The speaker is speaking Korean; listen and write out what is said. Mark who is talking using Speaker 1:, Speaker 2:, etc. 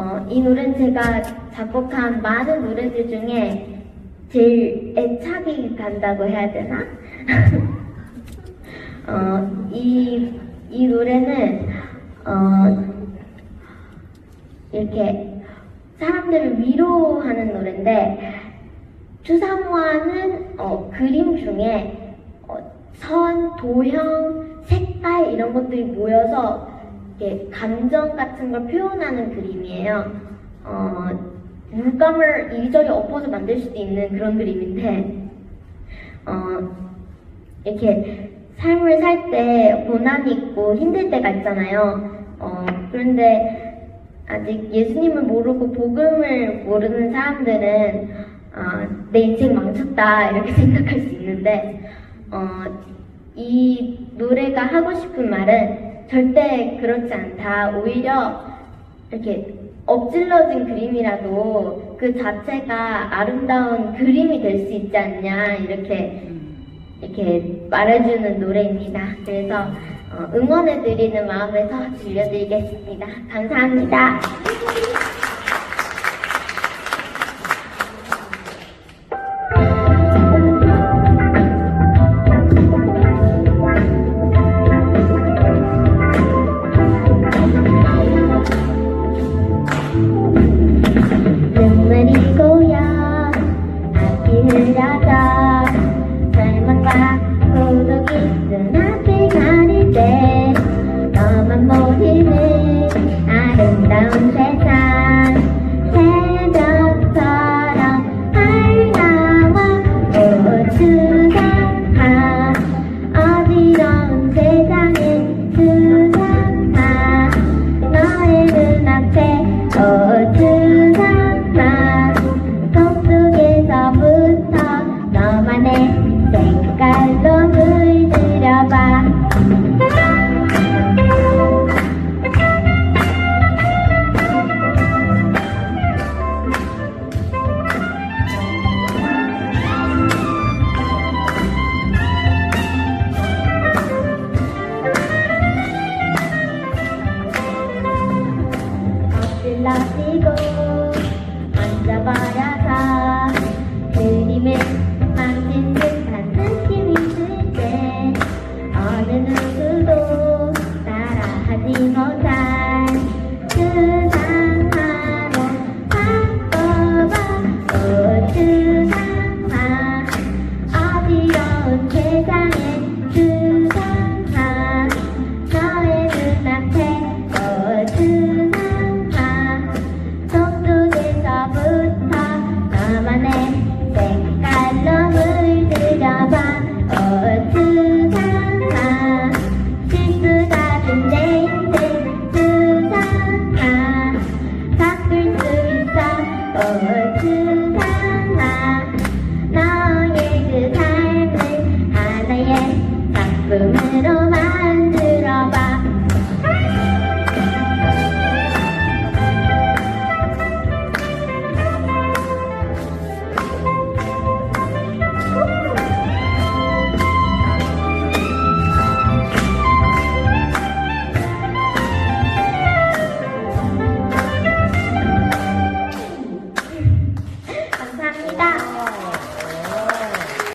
Speaker 1: 어, 이 노래는 제가 작곡한 많은 노래들 중에 제일 애착이 간다고 해야 되나? 어, 이, 이 노래는, 어, 이렇게 사람들을 위로하는 노래인데, 추사모아는 어, 그림 중에 어, 선, 도형, 색깔 이런 것들이 모여서 이렇게 감정 같은 걸 표현하는 그림이에요. 어, 물감을 이리저리 엎어서 만들 수도 있는 그런 그림인데, 어, 이렇게 삶을 살 때 고난이 있고 힘들 때가 있잖아요. 어, 그런데 아직 예수님을 모르고 복음을 모르는 사람들은 아, 내 인생 망쳤다 이렇게 생각할 수 있는데 어, 이 노래가 하고 싶은 말은 절대 그렇지 않다. 오히려 이렇게 엎질러진 그림이라도 그 자체가 아름다운 그림이 될 수 있지 않냐 이렇게 이렇게 말해주는 노래입니다. 그래서 어, 응원해드리는 마음에서 들려드리겠습니다. 감사합니다. 앞이 흘러져 절망 Now my man. running out. 在天